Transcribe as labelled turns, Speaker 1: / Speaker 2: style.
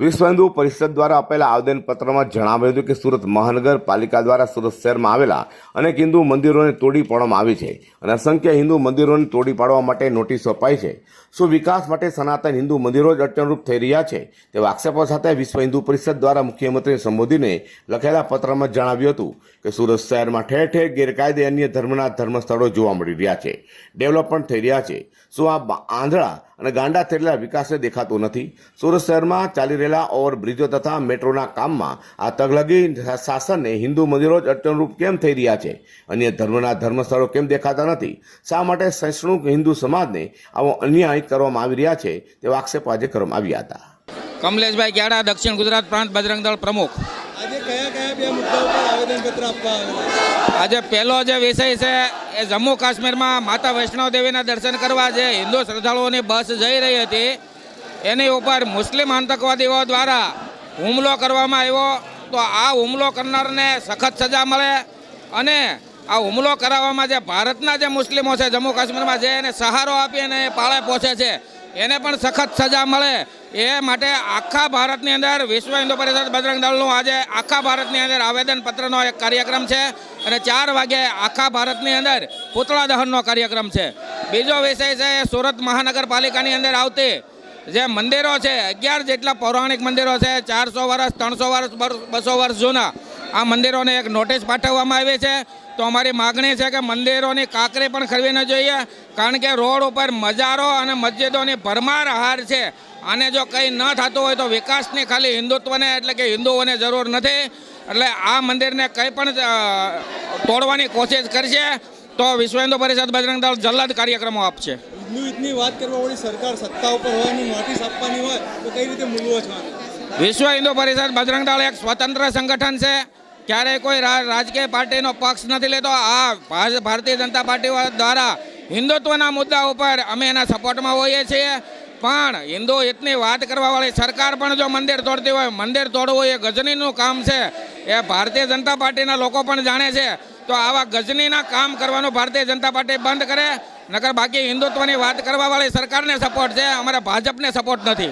Speaker 1: વિશ્વ હિન્દુ પરિષદ દ્વારા આપેલા આવેદનપત્રમાં જણાવ્યું હતું કે સુરત મહાનગરપાલિકા દ્વારા સુરત શહેરમાં આવેલા અનેક હિન્દુ મંદિરોને તોડી પાડવામાં આવી છે અને અસંખ્ય હિન્દુ મંદિરોને તોડી પાડવા માટે નોટિસો અપાઈ છે. શું વિકાસ માટે સનાતન હિન્દુ મંદિરો જ અડચણરૂપ થઈ રહ્યા છે? તેવા આક્ષેપો સાથે વિશ્વ હિન્દુ પરિષદ દ્વારા મુખ્યમંત્રીને સંબોધીને લખેલા પત્રમાં જણાવ્યું હતું કે સુરત શહેરમાં ઠેર ઠેર ગેરકાયદે અન્ય ધર્મના ધર્મસ્થળો જોવા મળી રહ્યા છે. ડેવલપમેન્ટ થઈ રહ્યા છે. શું આ આંધળા અને ગાંડા થયેલા વિકાસને દેખાતો નથી. સુરત શહેરમાં ચાલી રહેલા ઓવરબ્રિજો તથા મેટ્રોના કામમાં આ તગલગી શાસનને હિન્દુ મંદિરો જ અડચણરૂપ કેમ થઈ રહ્યા છે? અન્ય ધર્મના ધર્મસ્થળો કેમ દેખાતા નથી? શા માટે સહિષ્ણુ હિન્દુ સમાજને આવો અન્યાય કરવામાં આવી રહ્યા છે તેવા આક્ષેપો આજે કરવામાં આવ્યા હતા.
Speaker 2: કમલેશભાઈ ગ્યાડા દક્ષિણ ગુજરાત પ્રાંત બજરંગ દળ પ્રમુખ.
Speaker 3: આજે કયા કયા બે મુદ્દા ઉપર આવેદનપત્ર આપવા
Speaker 2: આજે પહેલો જે વિષય છે એ જમ્મુ કાશ્મીરમાં માતા વૈષ્ણવ દેવીના દર્શન કરવા જે હિન્દુ શ્રદ્ધાળુઓની બસ જઈ રહી હતી, એની ઉપર મુસ્લિમ આતંકવાદીઓ દ્વારા હુમલો કરવામાં આવ્યો. તો આ હુમલો કરનારને સખત સજા મળે અને આ હુમલો કરાવવામાં જે ભારતના જે મુસ્લિમો છે, જમ્મુ કાશ્મીરમાં જે એને સહારો આપી અને પાળે પહોંચે છે, એને પણ સખત સજા મળે એ માટે આખા ભારતની અંદર વિશ્વ હિન્દુ પરિષદ બજરંગ દળનું આજે આખા ભારતની અંદર આવેદનપત્રનો એક કાર્યક્રમ છે અને ચાર વાગે આખા ભારતની અંદર પૂતળા દહનનો કાર્યક્રમ છે. બીજો વિષય છે, સુરત મહાનગરપાલિકાની અંદર આવતી જે મંદિરો છે, અગિયાર જેટલા પૌરાણિક મંદિરો છે, ચારસો વર્ષ, ત્રણસો વર્ષ બસો વર્ષ જૂના આ મંદિરોને એક નોટિસ પાઠવવામાં આવી છે. તો અમારી માગણી છે કે મંદિરોની કાંકરી પણ ખરવી ન જોઈએ કારણ કે રોડ ઉપર મજારો અને મસ્જિદોની ભરમાર હાર છે. આને જો કંઈ ન થતું હોય તો વિકાસની ખાલી હિન્દુત્વને એટલે કે હિન્દુઓને જરૂર નથી. એટલે આ મંદિરને કંઈ પણ તોડવાની કોશિશ કરશે તો વિશ્વ હિન્દુ પરિષદ બજરંગ દળ જલ્દ કાર્યક્રમો આપશે.
Speaker 3: હિન્દુ હિતની વાત કરવા વાળી સરકાર સત્તા ઉપર નોટિસ આપવાની હોય તો કઈ રીતે મૂલવો છે?
Speaker 2: વિશ્વ હિન્દુ પરિષદ બજરંગ દળ એક સ્વતંત્ર સંગઠન છે. ક્યારેય કોઈ રાજકીય પાર્ટીનો પક્ષ નથી લેતો. આ ભારતીય જનતા પાર્ટી દ્વારા હિન્દુત્વના મુદ્દા ઉપર અમે એના સપોર્ટમાં હોઈએ છીએ. પણ હિન્દુ હિતની વાત કરવાવાળી સરકાર પણ જો મંદિર તોડતી હોય, મંદિર તોડવું એ ગજનીનું કામ છે. એ ભારતીય જનતા પાર્ટીના લોકો પણ જાણે છે. તો આવા ગજનીના કામ કરવાનું ભારતીય જનતા પાર્ટી બંધ કરે, નકર બાકી હિન્દુત્વની વાત કરવાવાળી સરકારને સપોર્ટ છે. અમારે ભાજપને સપોર્ટ નથી.